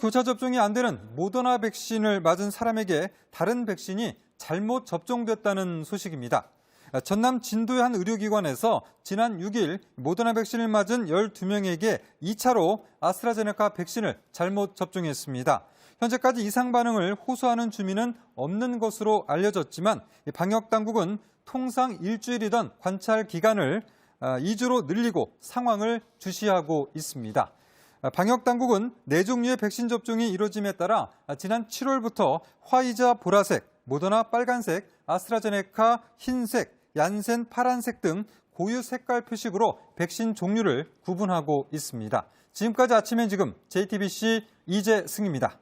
교차 접종이 안 되는 모더나 백신을 맞은 사람에게 다른 백신이 잘못 접종됐다는 소식입니다. 전남 진도의 한 의료기관에서 지난 6일 모더나 백신을 맞은 12명에게 2차로 아스트라제네카 백신을 잘못 접종했습니다. 현재까지 이상 반응을 호소하는 주민은 없는 것으로 알려졌지만 방역 당국은 통상 일주일이던 관찰 기간을 2주로 늘리고 상황을 주시하고 있습니다. 방역 당국은 네 종류의 백신 접종이 이루어짐에 따라 지난 7월부터 화이자 보라색, 모더나 빨간색, 아스트라제네카 흰색, 얀센 파란색 등 고유 색깔 표식으로 백신 종류를 구분하고 있습니다. 지금까지 아침엔 지금 JTBC 이재승입니다.